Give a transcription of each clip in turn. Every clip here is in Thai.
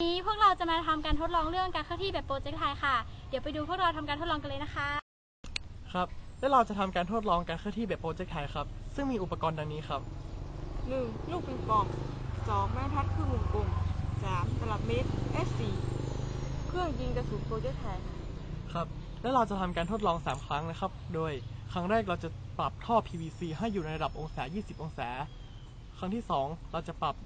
วันนี้พวกเราจะมาทำการทดลองเรื่องการเคลื่อนที่แบบโปรเจกต์ไทยค่ะ เดี๋ยวไปดูพวกเราทำการทดลองกันเลยนะคะ ครับ และเราจะทำการทดลองการเคลื่อนที่แบบโปรเจกต์ไทยครับ ซึ่งมีอุปกรณ์ดังนี้ครับหนึ่งลูกปิงปองสองไม้บรรทัดครึ่งวงกลมสามตลับเมตร S4 เครื่องยิงกระสุนโปรเจกต์ไทยครับ และเราจะทำการทดลอง 3 ครั้งนะครับ โดยครั้งแรกเราจะปรับท่อ PVC ให้อยู่ในระดับองศา 20 องศา ครั้งที่ 2 เราจะปรับ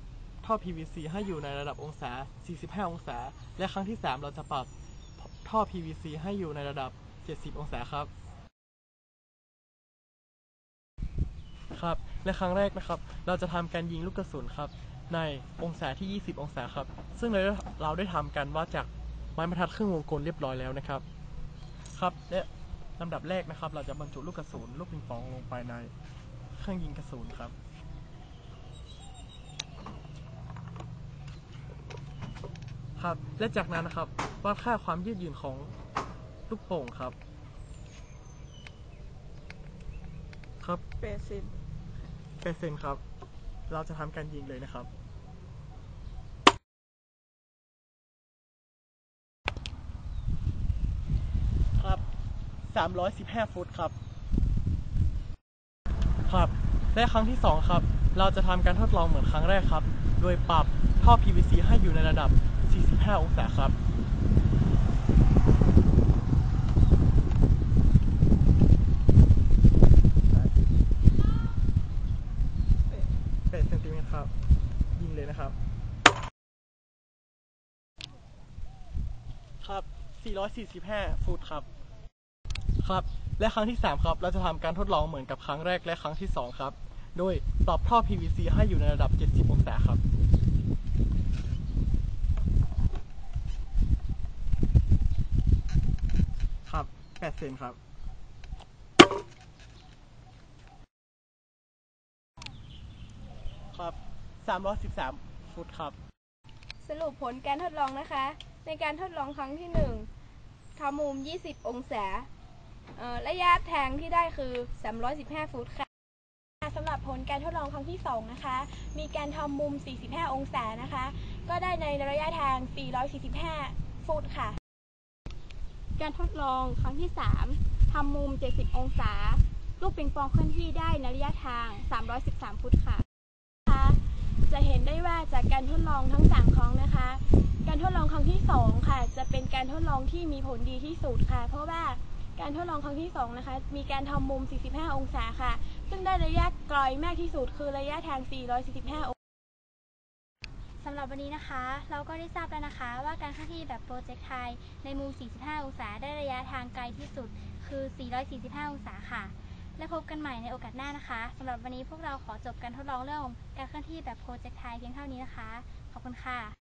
ท่อ PVC ให้อยู่ในระดับองศา 45 องศา และครั้งที่ 3 เราจะปรับท่อ PVC ให้อยู่ในระดับ 70 องศาครับ ครับ และครั้งแรกนะครับ เราจะทำการยิงลูกกระสุนครับ ในองศาที่ 20 องศาครับ ซึ่งเราได้เราได้ทำกันว่าจากไม้บรรทัดครึ่งวงกลมเรียบร้อยแล้วนะครับ ครับและลำดับแรกนะครับ เราจะบรรจุลูกกระสุนลูกปิงปองลงไปในเครื่องยิงกระสุนครับ ครับ และจากนั้นนะครับวัดค่าความยืดหยุ่นของลูกโป่งครับ ครับเปอร์เซ็นต์เปอร์เซ็นต์ครับ เราจะทำการยิงเลยนะครับ ครับ 315 ฟุตครับ ครับ และครั้งที่ 2 ครับ เราจะทำการทดลองเหมือนครั้งแรกครับ โดยปรับ ท่อ PVC ให้อยู่ในระดับ 45 องศาครับ8เซนติเมตรครับ ยิงเลยนะครับ ครับ 445 ฟุตครับ ครับ และครั้งที่ 3 ครับ เราจะทำการทดลองเหมือนกับครั้งแรกและครั้งที่ 2 ครับ โดยปรับท่อ PVC ให้อยู่ในระดับ 70 องศาครับ ครับ8เซนครับ ครับ313ฟุตครับ สรุปผลการทดลองนะคะ ในการทดลองครั้งที่1ทำมุม 20 องศาเอ่อระยะทางที่ได้คือ 315 ฟุตค่ะ สำหรับผลการทดลองครั้งที่ 2 นะคะ มีการทำมุม 45 องศานะคะ ก็ได้ในระยะทาง 445 ฟุตค่ะ การทดลองครั้งที่ 3 ทำมุม 70 องศา ลูกปิงปองเคลื่อนที่ได้ในระยะทาง 313 ฟุตค่ะนะคะจะเห็นได้ว่าจากการทดลองทั้ง 3 ครั้งนะคะ การทดลองครั้งที่ 2 ค่ะ จะเป็นการทดลองที่มีผลดีที่สุดค่ะ เพราะว่า การทดลองครั้งที่2นะคะ มีการทำมุม 45 องศาค่ะ ซึ่งได้ระยะไกลมากที่สุดคือระยะทาง 445 องศาสำหรับวันนี้นะคะ เราก็ได้ทราบแล้วนะคะว่าการเคลื่อนที่แบบโปรเจกต์ไทยในมุม 45 องศาได้ระยะทางไกลที่สุดคือ 445 องศาค่ะ และพบกันใหม่ในโอกาสหน้านะคะสำหรับวันนี้พวกเราขอจบการทดลองเรื่องการเคลื่อนที่แบบโปรเจกต์ไทยเพียงเท่านี้นะคะ ขอบคุณค่ะ